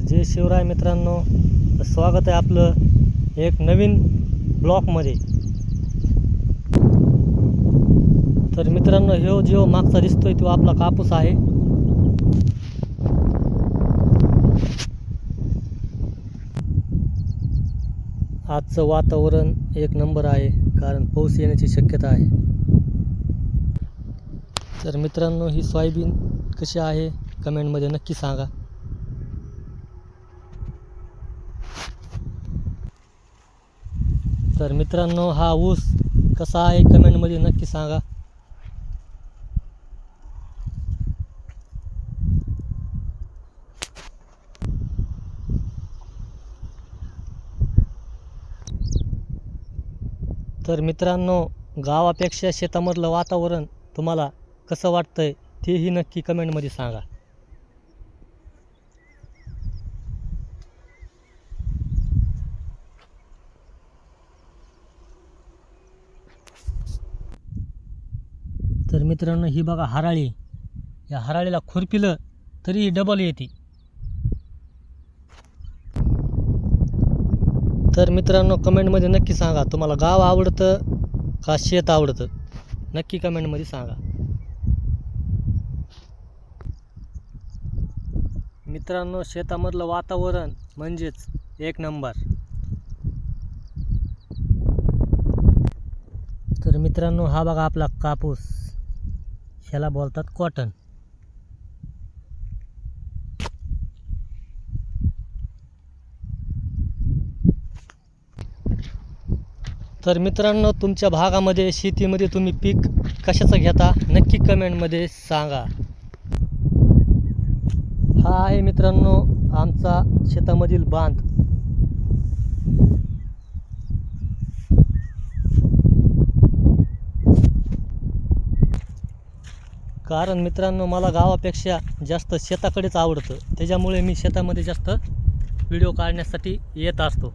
जय शिवराय मित्रांनो. स्वागत आहे आपलं एक नवीन ब्लॉकमध्ये. तर मित्रांनो हे जो मागचा दिसतोय तो आपला कापूस आहे. आजचं वातावरण एक नंबर आहे कारण पाऊस येण्याची शक्यता आहे. तर मित्रांनो ही सोयाबीन कशी आहे? कमेंटमध्ये नक्की सांगा. तर मित्रांनो हा ऊस कसा आहे कमेंटमध्ये नक्की सांगा. तर मित्रांनो गावापेक्षा शेतामधलं वातावरण तुम्हाला कसं वाटतंय तेही नक्की कमेंटमध्ये सांगा. तर मित्रांनो ही बघा हराळी या हराळीला खुरपिलं तरी डबल येते. तर मित्रांनो कमेंटमध्ये नक्की सांगा तुम्हाला गाव आवडतं का शेत आवडतं? नक्की कमेंटमध्ये सांगा. मित्रांनो शेतामधलं वातावरण म्हणजेच एक नंबर. तर मित्रांनो हा बघा आपला कापूस. ह्याला बोलतात कॉटन तर मित्रांनो तुमच्या भागामध्ये शेतीमध्ये तुम्ही पीक कशाचं घेता? नक्की कमेंटमध्ये सांगा. हा आहे मित्रांनो आमचा शेतामधील बांध. कारण मित्रांनो मला गावापेक्षा जास्त शेताकडेच आवडतं. त्याच्यामुळे मी शेतामध्ये जास्त व्हिडिओ काढण्यासाठी येत असतो.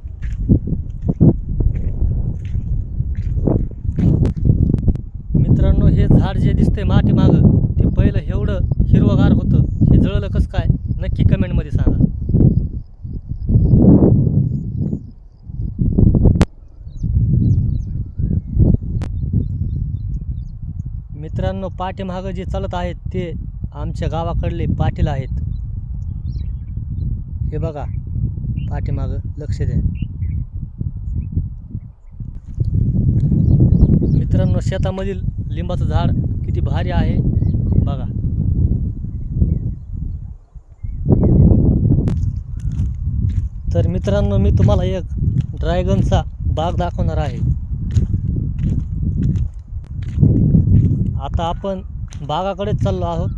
मित्रांनो हे झाड जे दिसतंय माठी मागं ते पहिलं एवढं हिरवगार होतं. हे जळलं कसं काय? नक्की कमेंटमध्ये सांगा. मित्रांनो पाठीमागं जे चालत आहेत ते आमच्या गावाकडले पाटील आहेत. हे बघा पाठीमागं लक्ष द्या. मित्रांनो शेतामधील लिंबाचं झाड किती भारी आहे. बघा. तर मित्रांनो मी तुम्हाला एक ड्रॅगनचा बाग दाखवणार आहे. आता आपण बागाकडेच चाललो आहोत.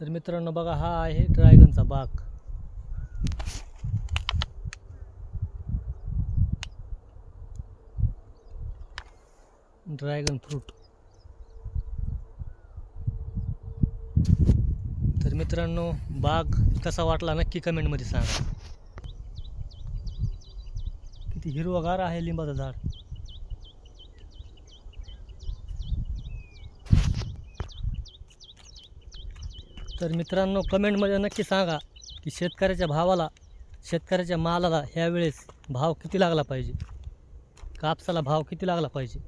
तर मित्रांनो बघा हा आहे ड्रॅगनचा बाग. Dragon fruit. तर मित्रांनो बाग कसा वाटला नक्की कमेंटमध्ये सांगा. किती हिरवगार आहे लिंबाचं झाड. तर मित्रांनो कमेंटमध्ये नक्की सांगा की शेतकऱ्याच्या भावाला शेतकऱ्याच्या मालाला ह्यावेळेस भाव किती लागला पाहिजे? कापसाला भाव किती लागला पाहिजे?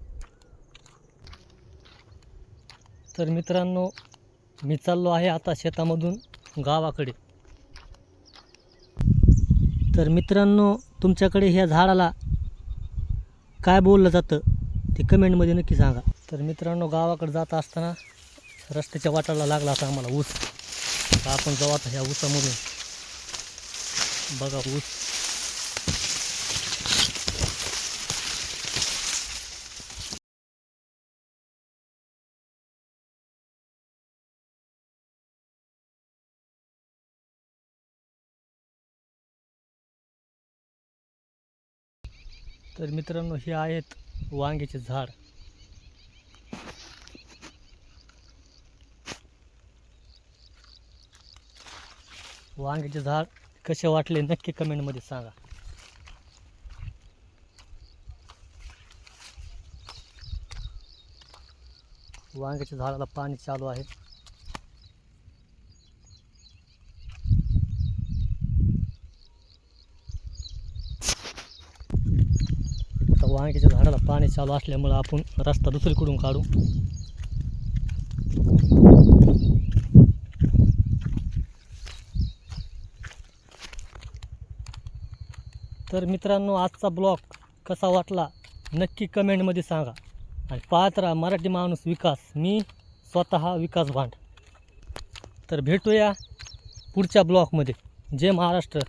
तर मित्रांनो मी चाललो आहे आता शेतामधून गावाकडे. तर मित्रांनो तुमच्याकडे ह्या झाडाला काय बोललं जातं ते कमेंटमध्ये नक्की सांगा. तर मित्रांनो गावाकडे जात असताना रस्त्याच्या वाटाला लागला आता आम्हाला ऊस. तर आपण जाऊ आता ह्या ऊसामधून. बघा ऊस. तर मित्रांनो हे आहेत वांग्याचे झाड. वांग्याचे झाड कसे वाटले नक्की कमेंटमध्ये सांगा. वांग्याच्या झाडाला पाणी चालू आहे. आता वांग्याच्या झाडाला पाणी चालू असल्यामुळं आपण रस्ता दुसरीकडून काढू. तर मित्रांनो आजचा ब्लॉग कसा वाटला नक्की कमेंटमध्ये सांगा. आणि पाहत राहा मराठी माणूस विकास. मी स्वतः विकास भांड. तर भेटूया पुढच्या ब्लॉगमध्ये. जय महाराष्ट्र.